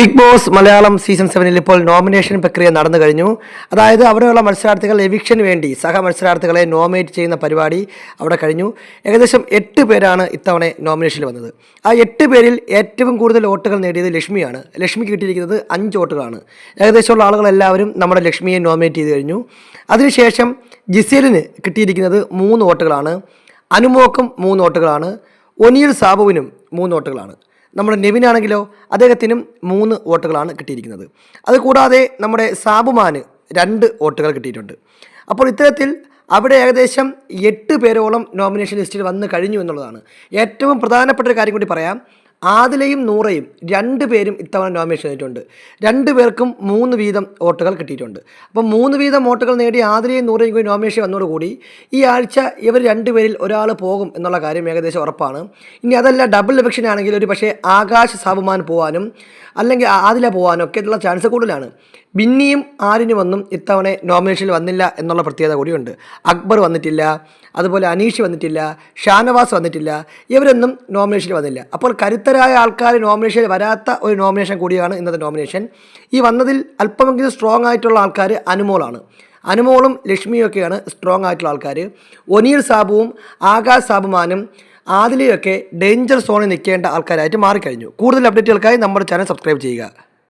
Big boss Malayalam season സെവനിൽ ഇപ്പോൾ nomination പ്രക്രിയ നടന്നു കഴിഞ്ഞു. അതായത് അവിടെയുള്ള മത്സരാർത്ഥികൾ എവിക്ഷൻ വേണ്ടി സഹ മത്സരാർത്ഥികളെ നോമിനേറ്റ് ചെയ്യുന്ന പരിപാടി അവിടെ കഴിഞ്ഞു. ഏകദേശം എട്ട് പേരാണ് ഇത്തവണ നോമിനേഷനിൽ വന്നത്. ആ എട്ട് പേരിൽ ഏറ്റവും കൂടുതൽ വോട്ടുകൾ നേടിയത് ലക്ഷ്മിയാണ്. ലക്ഷ്മിക്ക് കിട്ടിയിരിക്കുന്നത് അഞ്ച് വോട്ടുകളാണ്. ഏകദേശമുള്ള ആളുകളെല്ലാവരും നമ്മുടെ ലക്ഷ്മിയെ നോമിനേറ്റ് ചെയ്ത് കഴിഞ്ഞു. അതിനുശേഷം ജിസേലിന് കിട്ടിയിരിക്കുന്നത് മൂന്ന് വോട്ടുകളാണ്. അനുമോക്കും മൂന്ന് വോട്ടുകളാണ്. ഒനിയിൽ സാബുവിനും മൂന്ന് വോട്ടുകളാണ്. നമ്മുടെ നെവിനാണെങ്കിലോ അദ്ദേഹത്തിനും മൂന്ന് വോട്ടുകളാണ് കിട്ടിയിരിക്കുന്നത്. അതുകൂടാതെ നമ്മുടെ സാബുമാന് രണ്ട് വോട്ടുകൾ കിട്ടിയിട്ടുണ്ട്. അപ്പോൾ ഇത്തരത്തിൽ അവിടെ ഏകദേശം എട്ട് പേരോളം നോമിനേഷൻ ലിസ്റ്റിൽ വന്നു കഴിഞ്ഞു എന്നുള്ളതാണ്. ഏറ്റവും പ്രധാനപ്പെട്ട ഒരു കാര്യം കൂടി പറയാം. ആദിലയും നൂറയും രണ്ട് പേരും ഇത്തവണ നോമിനേഷൻ ചെയ്തിട്ടുണ്ട്. രണ്ട് പേർക്കും മൂന്ന് വീതം വോട്ടുകൾ കിട്ടിയിട്ടുണ്ട്. അപ്പോൾ മൂന്ന് വീതം വോട്ടുകൾ നേടി ആദിലയും നൂറയും കൂടി നോമിനേഷൻ വന്നതോടുകൂടി ഈ ആഴ്ച ഇവർ രണ്ടുപേരിൽ ഒരാൾ പോകും എന്നുള്ള കാര്യം ഏകദേശം ഉറപ്പാണ്. ഇനി അതല്ല ഡബിൾ ഇലക്ഷൻ ആണെങ്കിൽ ഒരു പക്ഷേ ആകാശ് സാബുമാൻ പോകാനും അല്ലെങ്കിൽ ആദില പോകാനും ഉള്ള ചാൻസ് കൂടുതലാണ്. ബിന്നിയും ആരിനുമൊന്നും ഇത്തവണ നോമിനേഷനിൽ വന്നില്ല എന്നുള്ള പ്രത്യേകത കൂടിയുണ്ട്. അക്ബർ വന്നിട്ടില്ല അതുപോലെ അനീഷ് വന്നിട്ടില്ല ഷാനവാസ് വന്നിട്ടില്ല ഇവരൊന്നും നോമിനേഷനിൽ വന്നില്ല. അപ്പോൾ കരുത്തരായ ആൾക്കാർ നോമിനേഷനിൽ വരാത്ത ഒരു നോമിനേഷൻ കൂടിയാണ് ഇന്നത്തെ നോമിനേഷൻ ഈ വന്നതിൽ അല്പമെങ്കിലും സ്ട്രോങ് ആയിട്ടുള്ള ആൾക്കാർ അനുമോളാണ്. അനുമോളും ലക്ഷ്മിയും ഒക്കെയാണ് സ്ട്രോങ് ആയിട്ടുള്ള ആൾക്കാർ ഒനീർ സാബുവും ആകാശ് സാബുമാനും ആദിലയൊക്കെ ഡേഞ്ചർ സോണിൽ നിൽക്കേണ്ട ആൾക്കാരായിട്ട് മാറിക്കഴിഞ്ഞു. കൂടുതൽ അപ്ഡേറ്റുകൾക്കായി നമ്മുടെ ചാനൽ സബ്സ്ക്രൈബ് ചെയ്യുക.